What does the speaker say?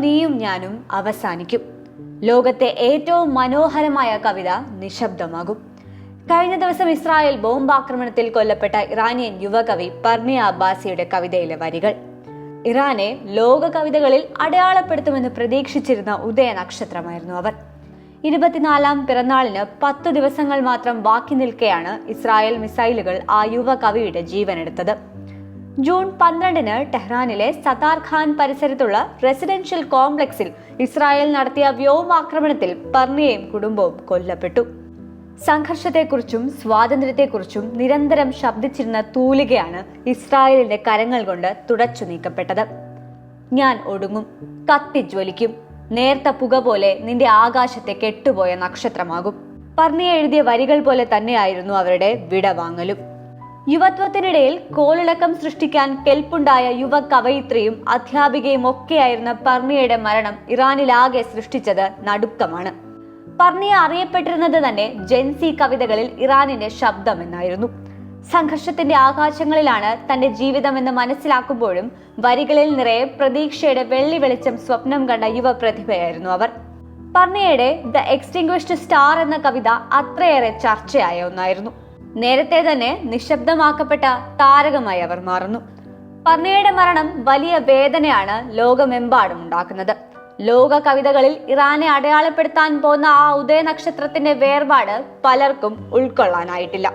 നീയും ഞാനും അവസാനിക്കും. ലോകത്തെ ഏറ്റവും മനോഹരമായ കവിത നിശബ്ദമാകും. കഴിഞ്ഞ ദിവസം ഇസ്രായേൽ ബോംബാക്രമണത്തിൽ കൊല്ലപ്പെട്ട ഇറാനിയൻ യുവകവി പർണിയ അബ്ബാസിയുടെ കവിതയിലെ വരികൾ. ഇറാനെ ലോക കവിതകളിൽ അടയാളപ്പെടുത്തുമെന്ന് പ്രതീക്ഷിച്ചിരുന്ന ഉദയ നക്ഷത്രമായിരുന്നു അവർ. ഇരുപത്തിനാലാം പിറന്നാളിന് പത്ത് ദിവസങ്ങൾ മാത്രം ബാക്കി നിൽക്കെയാണ് ഇസ്രായേൽ മിസൈലുകൾ ആ യുവ കവിയുടെ ജീവനെടുത്തത്. ജൂൺ പന്ത്രണ്ടിന് ടെഹ്റാനിലെ സതാർ ഖാൻ പരിസരത്തുള്ള റെസിഡൻഷ്യൽ കോംപ്ലക്സിൽ ഇസ്രായേൽ നടത്തിയ വ്യോമാക്രമണത്തിൽ പർണിയയും കുടുംബവും കൊല്ലപ്പെട്ടു. സംഘർഷത്തെക്കുറിച്ചും സ്വാതന്ത്ര്യത്തെക്കുറിച്ചും നിരന്തരം ശബ്ദിച്ചിരുന്ന തൂലികയാണ് ഇസ്രായേലിന്റെ കരങ്ങൾ കൊണ്ട് തുടച്ചു നീക്കപ്പെട്ടത്. ഞാൻ ഒടുങ്ങും കത്തിജ്വലിക്കും നേർത്ത പുക പോലെ നിന്റെ ആകാശത്തെ കെട്ടുപോയ നക്ഷത്രമാകും. പർണിയ എഴുതിയ വരികൾ പോലെ തന്നെയായിരുന്നു അവരുടെ വിടവാങ്ങലും. യുവത്വത്തിനിടയിൽ കോളിളക്കം സൃഷ്ടിക്കാൻ കെൽപ്പുണ്ടായ യുവ കവയിത്രിയും അധ്യാപികയും ഒക്കെയായിരുന്ന പർണിയയുടെ മരണം ഇറാനിലാകെ സൃഷ്ടിച്ചത് നടുക്കമാണ്. പർണിയ അറിയപ്പെട്ടിരുന്നത് തന്നെ ജെൻസി കവിതകളിൽ ഇറാനിന്റെ ശബ്ദം എന്നായിരുന്നു. സംഘർഷത്തിന്റെ ആകാശങ്ങളിലാണ് തന്റെ ജീവിതമെന്ന് മനസ്സിലാക്കുമ്പോഴും വരികളിൽ നിറയെ പ്രതീക്ഷയുടെ വെള്ളി വെളിച്ചം സ്വപ്നം കണ്ട യുവ പ്രതിഭയായിരുന്നു അവർ. പർണിയയുടെ ദ എക്സ്റ്റിംഗ്വിഷ്ഡ് സ്റ്റാർ എന്ന കവിത അത്രയേറെ ചർച്ചയായ ഒന്നായിരുന്നു. നേരത്തെ തന്നെ നിശബ്ദമാക്കപ്പെട്ട താരകമായി അവർ മാറുന്നു. പർണയുടെ മരണം വലിയ വേദനയാണ് ലോകമെമ്പാടും ഉണ്ടാക്കുന്നത്. ലോക കവിതകളിൽ ഇറാനെ അടയാളപ്പെടുത്താൻ പോന്ന ആ ഉദയനക്ഷത്രത്തിന്റെ വേർപാട് പലർക്കും ഉൾക്കൊള്ളാനായിട്ടില്ല.